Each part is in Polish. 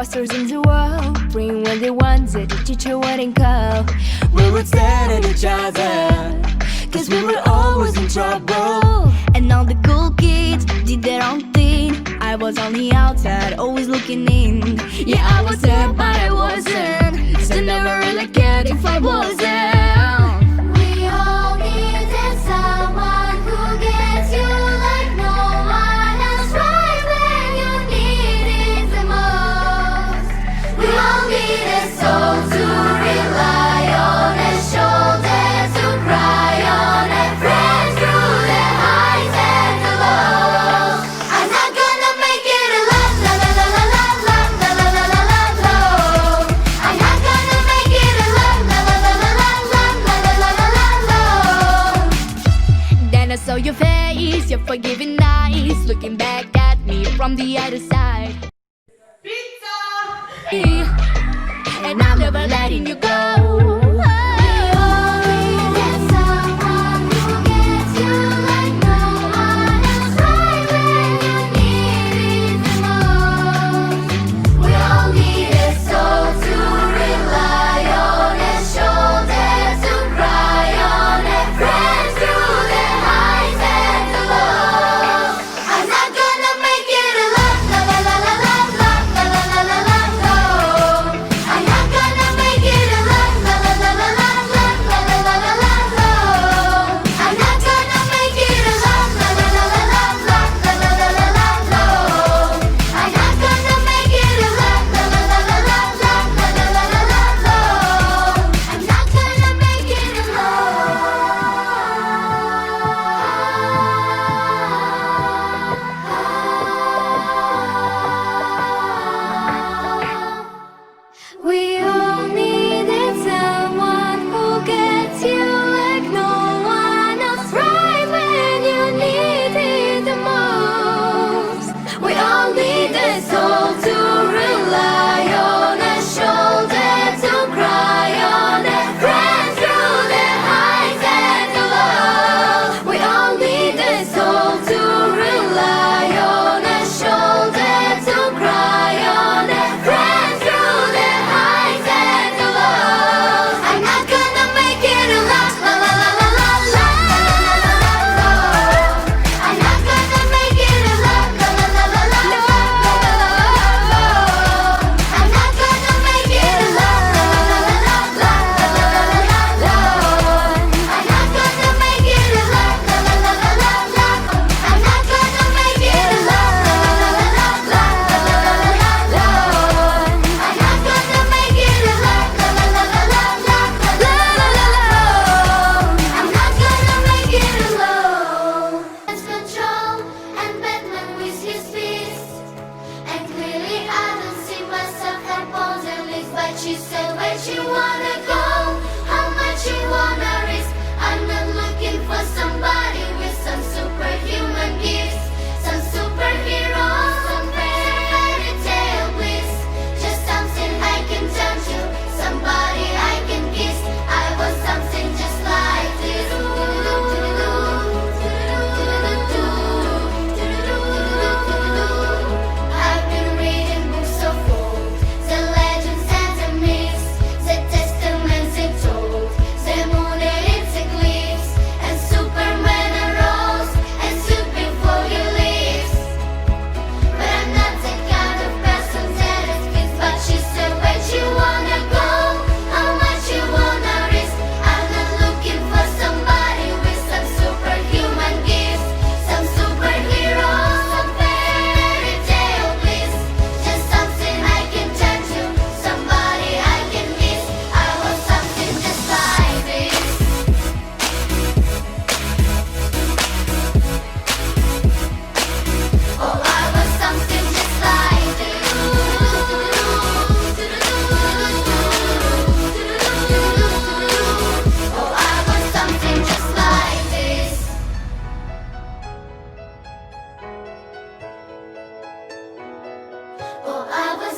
blockbusters in the world Bring what they want, that the teacher wouldn't call We would stand at each other Cause we were always in trouble. And all the cool kids did their own thing. I was on the outside, always looking in. Yeah, I was there, but I wasn't. Still never really cared if I wasn't. forgiving eyes looking back at me from the other side. Pizza! And I'm never letting you go.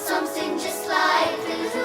Something just like Oh,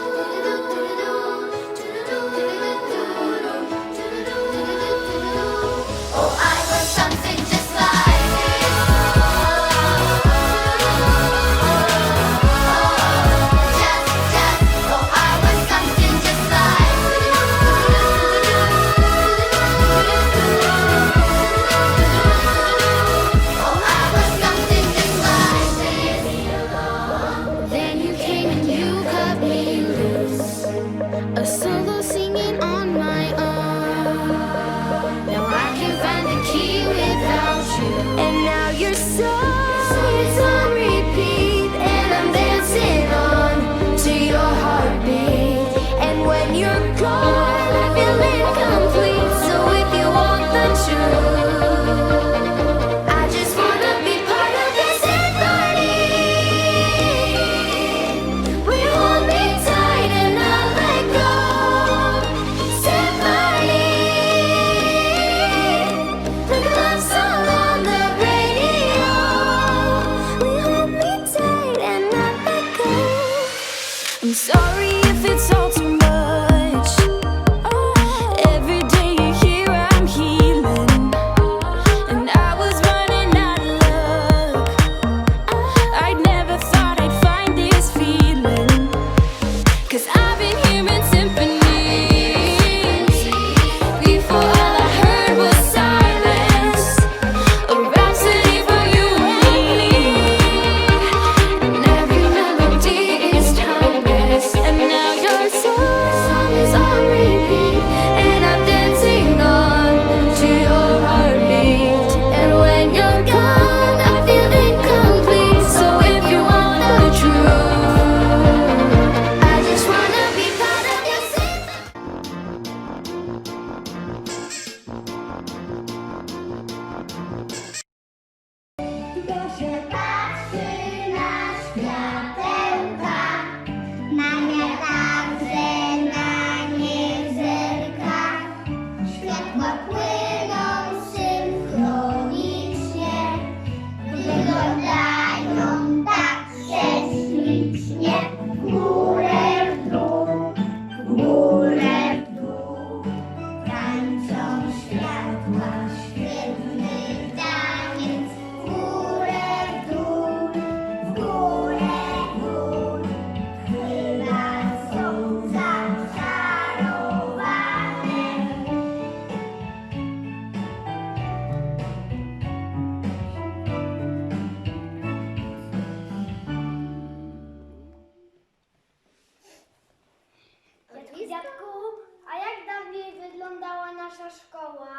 nasza szkoła?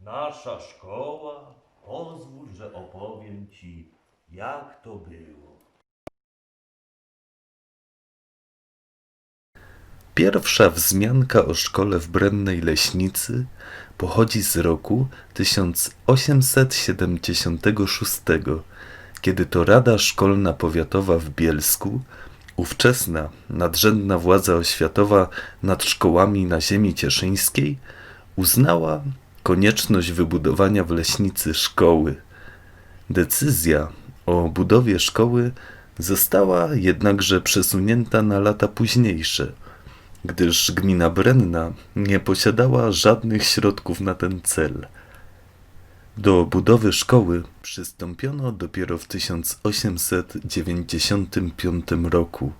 Nasza szkoła, pozwól, że opowiem ci, jak to było. Pierwsza wzmianka o szkole w Brennej Leśnicy pochodzi z roku 1876, kiedy to Rada Szkolna Powiatowa w Bielsku, ówczesna nadrzędna władza oświatowa nad szkołami na ziemi cieszyńskiej, uznała konieczność wybudowania w Leśnicy szkoły. Decyzja o budowie szkoły została jednakże przesunięta na lata późniejsze, gdyż gmina Brenna nie posiadała żadnych środków na ten cel. Do budowy szkoły przystąpiono dopiero w 1895 roku.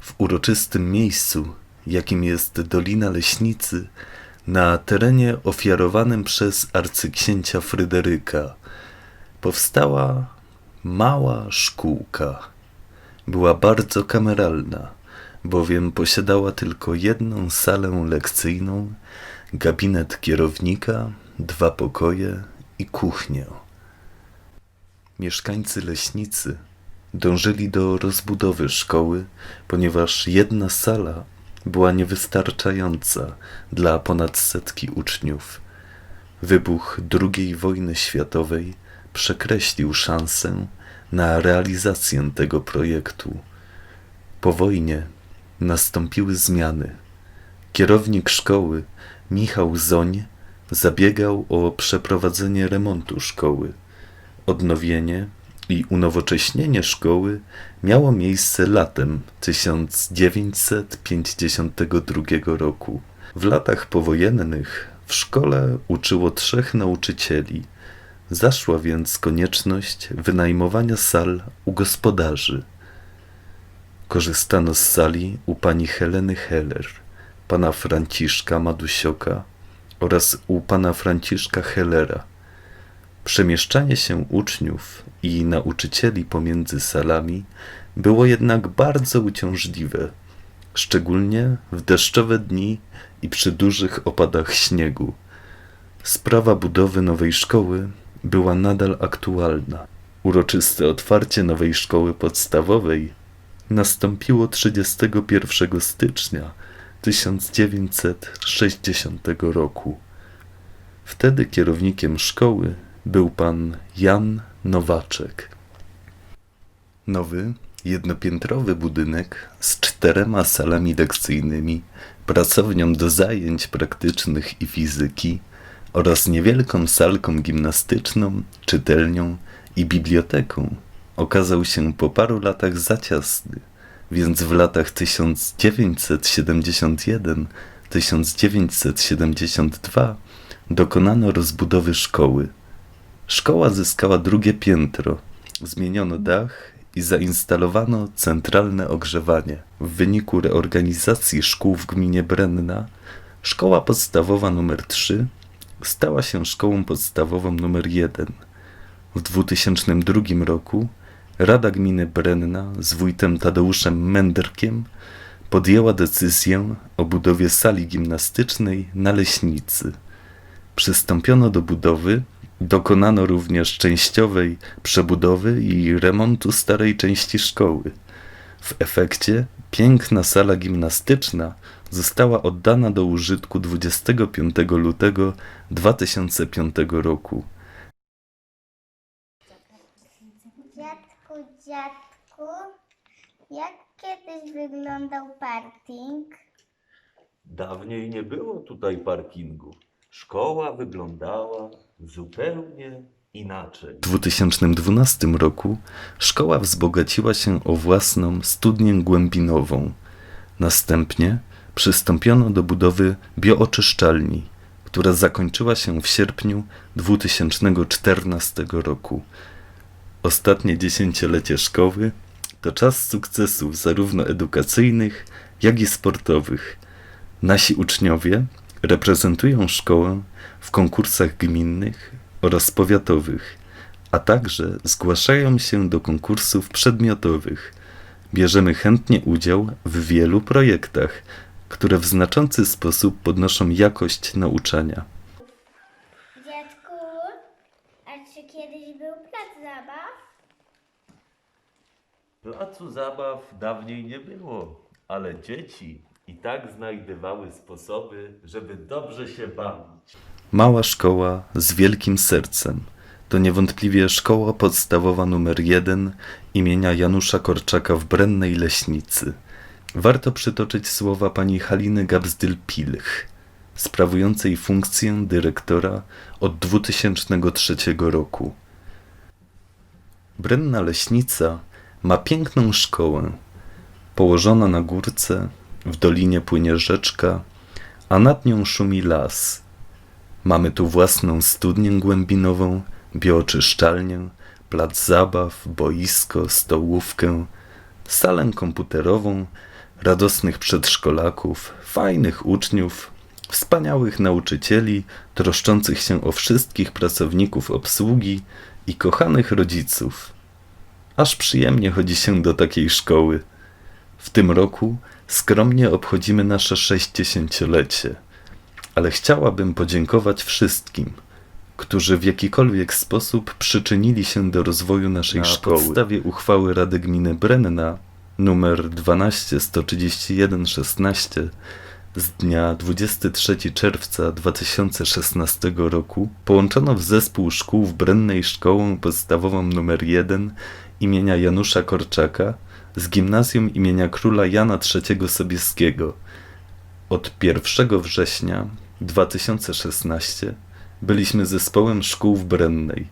W uroczystym miejscu, jakim jest Dolina Leśnicy, na terenie ofiarowanym przez arcyksięcia Fryderyka, powstała mała szkółka. Była bardzo kameralna, bowiem posiadała tylko jedną salę lekcyjną, gabinet kierownika, dwa pokoje i kuchnię. Mieszkańcy leśnicy dążyli do rozbudowy szkoły, ponieważ jedna sala była niewystarczająca dla ponad setki uczniów. Wybuch II wojny światowej przekreślił szansę na realizację tego projektu. Po wojnie nastąpiły zmiany. Kierownik szkoły, Michał Zoń, zabiegał o przeprowadzenie remontu szkoły, odnowienie i unowocześnienie szkoły miało miejsce latem 1952 roku. W latach powojennych w szkole uczyło trzech nauczycieli. Zaszła więc konieczność wynajmowania sal u gospodarzy. Korzystano z sali u pani Heleny Heller, pana Franciszka Madusioka oraz u pana Franciszka Hellera. Przemieszczanie się uczniów i nauczycieli pomiędzy salami było jednak bardzo uciążliwe, szczególnie w deszczowe dni i przy dużych opadach śniegu. Sprawa budowy nowej szkoły była nadal aktualna. Uroczyste otwarcie nowej szkoły podstawowej nastąpiło 31 stycznia 1960 roku. Wtedy kierownikiem szkoły był pan Jan Nowaczek. Nowy, jednopiętrowy budynek z czterema salami lekcyjnymi, pracownią do zajęć praktycznych i fizyki oraz niewielką salką gimnastyczną, czytelnią i biblioteką okazał się po paru latach za ciasny, więc w latach 1971-1972 dokonano rozbudowy szkoły. Szkoła zyskała drugie piętro, zmieniono dach i zainstalowano centralne ogrzewanie. W wyniku reorganizacji szkół w gminie Brenna, szkoła podstawowa nr 3 stała się szkołą podstawową nr 1. W 2002 roku Rada Gminy Brenna z wójtem Tadeuszem Mędrkiem podjęła decyzję o budowie sali gimnastycznej na Leśnicy. Przystąpiono do budowy, dokonano również częściowej przebudowy i remontu starej części szkoły. W efekcie piękna sala gimnastyczna została oddana do użytku 25 lutego 2005 roku. Dziadku, dziadku, jak kiedyś wyglądał parking? Dawniej nie było tutaj parkingu. Szkoła wyglądała zupełnie inaczej. W 2012 roku szkoła wzbogaciła się o własną studnię głębinową. Następnie przystąpiono do budowy biooczyszczalni, która zakończyła się w sierpniu 2014 roku. Ostatnie dziesięciolecie szkoły to czas sukcesów zarówno edukacyjnych, jak i sportowych. Nasi uczniowie reprezentują szkołę w konkursach gminnych oraz powiatowych, a także zgłaszają się do konkursów przedmiotowych. Bierzemy chętnie udział w wielu projektach, które w znaczący sposób podnoszą jakość nauczania. Dziadku, a czy kiedyś był plac zabaw? Placu zabaw dawniej nie było, ale dzieci i tak znajdywały sposoby, żeby dobrze się bawić. Mała szkoła z wielkim sercem to niewątpliwie szkoła podstawowa nr 1 imienia Janusza Korczaka w Brennej Leśnicy. Warto przytoczyć słowa pani Haliny Gabsdyl-Pilch, sprawującej funkcję dyrektora od 2003 roku. Brenna Leśnica ma piękną szkołę. Położona na górce, w dolinie płynie rzeczka, a nad nią szumi las. Mamy tu własną studnię głębinową, bioczyszczalnię, plac zabaw, boisko, stołówkę, salę komputerową, radosnych przedszkolaków, fajnych uczniów, wspaniałych nauczycieli, troszczących się o wszystkich pracowników obsługi i kochanych rodziców. Aż przyjemnie chodzi się do takiej szkoły. W tym roku skromnie obchodzimy nasze 60-lecie, ale chciałabym podziękować wszystkim, którzy w jakikolwiek sposób przyczynili się do rozwoju naszej Na szkoły. Na podstawie uchwały Rady Gminy Brenna nr 12 131 16 z dnia 23 czerwca 2016 roku połączono w zespół szkół w Brennej Szkołę Podstawową nr 1 imienia Janusza Korczaka z gimnazjum imienia króla Jana III Sobieskiego. Od 1 września 2016 byliśmy zespołem szkół w Brennej.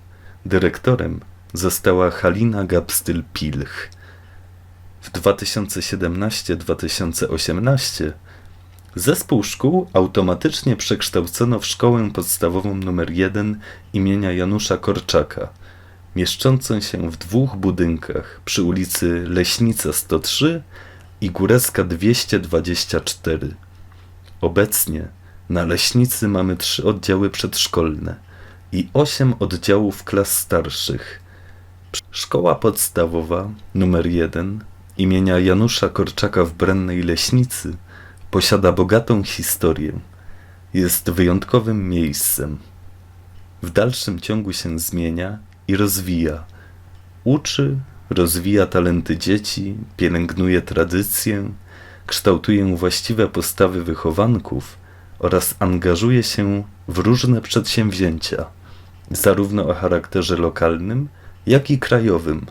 Dyrektorem została Halina Gabstyl-Pilch. W 2017-2018 zespół szkół automatycznie przekształcono w szkołę podstawową nr 1 imienia Janusza Korczaka, mieszczącą się w dwóch budynkach przy ulicy Leśnica 103 i Górecka 224. Obecnie na Leśnicy mamy trzy oddziały przedszkolne i osiem oddziałów klas starszych. Szkoła podstawowa numer 1 imienia Janusza Korczaka w Brennej Leśnicy posiada bogatą historię. Jest wyjątkowym miejscem. W dalszym ciągu się zmienia i rozwija. Uczy, rozwija talenty dzieci, pielęgnuje tradycję, kształtuje właściwe postawy wychowanków oraz angażuje się w różne przedsięwzięcia, zarówno o charakterze lokalnym, jak i krajowym,